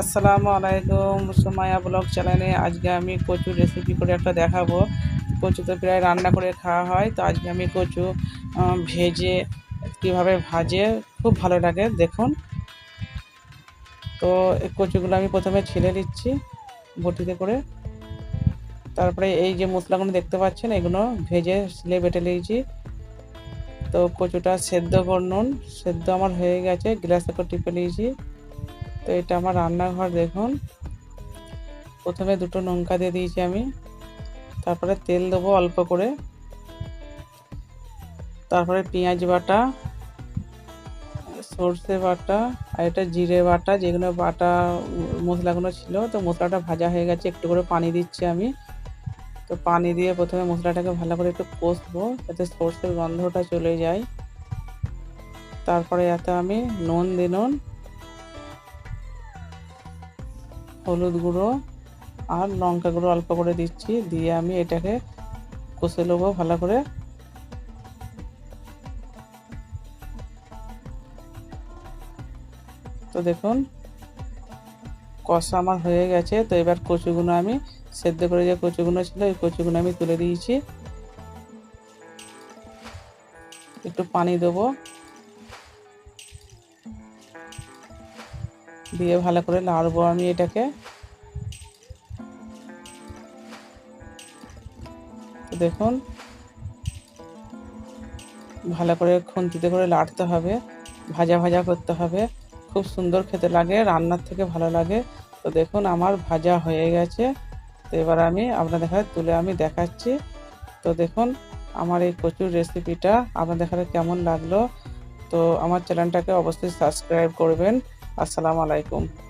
আসসালামু আলাইকুম সুমায়া ব্লগ চ্যানেলে। আজকে আমি কচু রেসিপি করে একটা দেখাবো। কচু তো প্রায় রান্না করে খাওয়া হয়, তো আজকে আমি কচু ভেজে কীভাবে ভাজে খুব ভালো লাগে, দেখুন। তো কচুগুলো আমি প্রথমে ছিলে নিচ্ছি বটিতে করে। তারপরে এই যে মশলাগুলো দেখতে পাচ্ছেন, এগুলো ভেজে শিলে বেটে নিয়েছি। তো কচুটা সেদ্ধ করুন সেদ্ধ আমার হয়ে গেছে, গ্লাসে করে টিপে নিয়েছি। তো এটা আমার রান্নাঘর, দেখুন। প্রথমে দুটো লঙ্কা দিয়ে দিয়েছি আমি। তারপরে তেল দেবো অল্প করে। তারপরে পেঁয়াজ বাটা, সর্ষে বাটা, আর এটা জিরে বাটা, যেগুলো বাটা, মশলাগুলো ছিল, তো মশলাটা ভাজা হয়ে গেছে, একটু করে পানি দিচ্ছি আমি। তো পানি দিয়ে প্রথমে মশলাটাকে ভালো করে একটু কষবো, যাতে সর্ষের গন্ধটা চলে যায়। তারপরে এতে আমি নুন দিনুন হলুদ গুঁড়ো আর লঙ্কা গুঁড়ো অল্প করে দিচ্ছি। দিয়ে আমি এটাকে কষে নেব ভালো করে। তো দেখুন, কষা আমার হয়ে গেছে। তো এবার কচুগুলো আমি সেদ্ধ করে যে কচুগুলো ছিল, ওই কচুগুলো আমি তুলে দিয়েছি। একটু পানি দেবো। দিয়ে ভালো করে নাড়বো আমি এটাকে। দেখুন, ভালো করে খুন্তিতে করে লাড়তে হবে, ভাজা ভাজা করতে হবে। খুব সুন্দর খেতে লাগে, রান্নার থেকে ভালো লাগে। তো দেখুন, আমার ভাজা হয়ে গেছে। তো এবার আমি আপনাদের কাছে তুলে আমি দেখাচ্ছি। তো দেখুন, আমার এই কচুর রেসিপিটা আপনাদের কাছে কেমন লাগল? তো আমার চ্যানেলটাকে অবশ্যই সাবস্ক্রাইব করবেন। আসসালামু আলাইকুম।